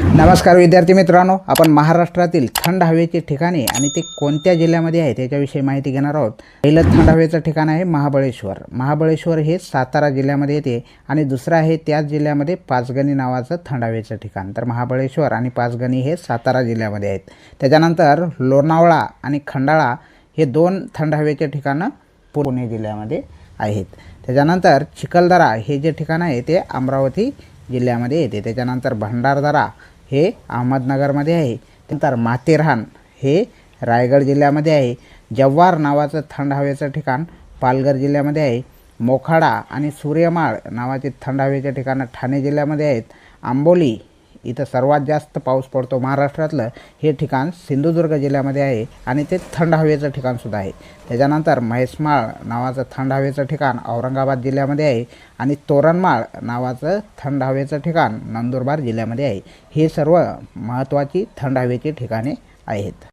नमस्कार विद्यार्थी मित्रांनो आपण महाराष्ट्रातील थंड हवेचे ठिकाणे आणि ते कोणत्या जिल्ह्यामध्ये आहे त्याच्याविषयी माहिती घेणार आहोत. पहिलं थंड हवेचं ठिकाण आहे महाबळेश्वर. महाबळेश्वर हे सातारा जिल्ह्यामध्ये येते आणि दुसरं आहे त्याच जिल्ह्यामध्ये पाचगणी नावाचं थंड हवेचं ठिकाण. तर महाबळेश्वर आणि पाचगणी हे सातारा जिल्ह्यामध्ये आहेत. त्याच्यानंतर लोणावळा आणि खंडाळा हे दोन थंड हवेचे ठिकाणं पुणे जिल्ह्यामध्ये आहेत. त्याच्यानंतर चिखलदरा हे जे ठिकाण आहे ते अमरावती जिल्ह्यामध्ये येते. त्याच्यानंतर भंडारदरा हे अहमदनगरमध्ये आहे. त्यानंतर माथेरान हे रायगड जिल्ह्यामध्ये आहे. जव्हार नावाचं थंड हवेचं ठिकाण पालघर जिल्ह्यामध्ये आहे. मोखाडा आणि सूर्यमाळ नावाचे थंड हवेचे ठिकाणं ठाणे जिल्ह्यामध्ये आहेत. आंबोली इथं सर्वात जास्त पाऊस पडतो महाराष्ट्रातलं. हे ठिकाण सिंधुदुर्ग जिल्ह्यामध्ये आहे आणि ते थंड हवेचं ठिकाणसुद्धा आहे. त्याच्यानंतर म्हैसमाळ नावाचं थंड हवेचं ठिकाण औरंगाबाद जिल्ह्यामध्ये आहे आणि तोरणमाळ नावाचं थंड हवेचं ठिकाण नंदुरबार जिल्ह्यामध्ये आहे. हे सर्व महत्त्वाची थंड हवेची ठिकाणे आहेत.